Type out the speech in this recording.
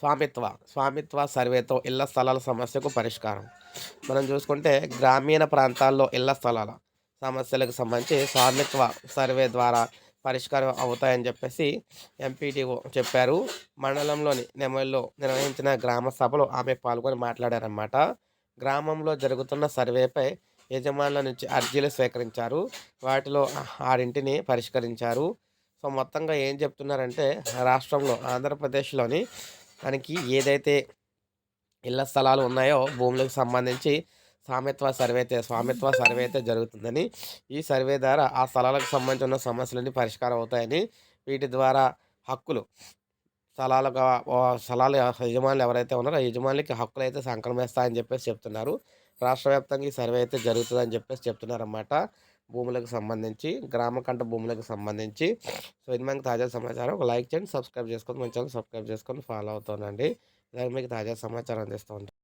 స్వామిత్వ స్వామిత్వ సర్వేతో ఇళ్ళ స్థలాల సమస్యకు పరిష్కారం. మనం చూసుకుంటే గ్రామీణ ప్రాంతాల్లో ఇళ్ళ స్థలాల సమస్యలకు సంబంధించి స్వామిత్వ సర్వే ద్వారా పరిష్కారం అవుతాయని చెప్పేసి ఎంపీటీఓ చెప్పారు. మండలంలోని నెమల్లో నిర్వహించిన గ్రామ సభలో ఆమె పాల్గొని మాట్లాడారన్నమాట. గ్రామంలో జరుగుతున్న సర్వేపై యజమానుల నుంచి అర్జీలు స్వీకరించారు. వాటిలో ఆరింటిని పరిష్కరించారు. సో మొత్తంగా ఏం చెప్తున్నారంటే రాష్ట్రంలో ఆంధ్రప్రదేశ్లోని మనకి ఏదైతే ఇళ్ళ స్థలాలు ఉన్నాయో భూములకు సంబంధించి స్వామిత్వ సర్వే అయితే స్వామిత్వ సర్వే అయితే జరుగుతుందని ఈ సర్వే ద్వారా ఆ స్థలాలకు సంబంధించిన సమస్యలన్నీ పరిష్కారం అవుతాయని వీటి ద్వారా హక్కులు స్థలాలుగా స్థలాల యజమానులు ఎవరైతే ఉన్నారో ఆ యజమానులకి హక్కులు అయితే సంక్రమిస్తాయని చెప్పేసి చెప్తున్నారు. రాష్ట్ర వ్యాప్తంగా ఈ సర్వే అయితే జరుగుతుందని చెప్పేసి చెప్తున్నారన్నమాట. భూములకు సంబంధించి గ్రామ కంట భూములకు సంబంధించి. సో ఇది మనకి తాజా సమాచారం. ఒక లైక్ చేయండి సబ్స్క్రైబ్ చేసుకొని మన ఛానల్ సబ్స్క్రైబ్ చేసుకొని ఫాలో అవుతానండి ఇలాగే మీకు తాజా సమాచారం అందిస్తూ ఉంటాను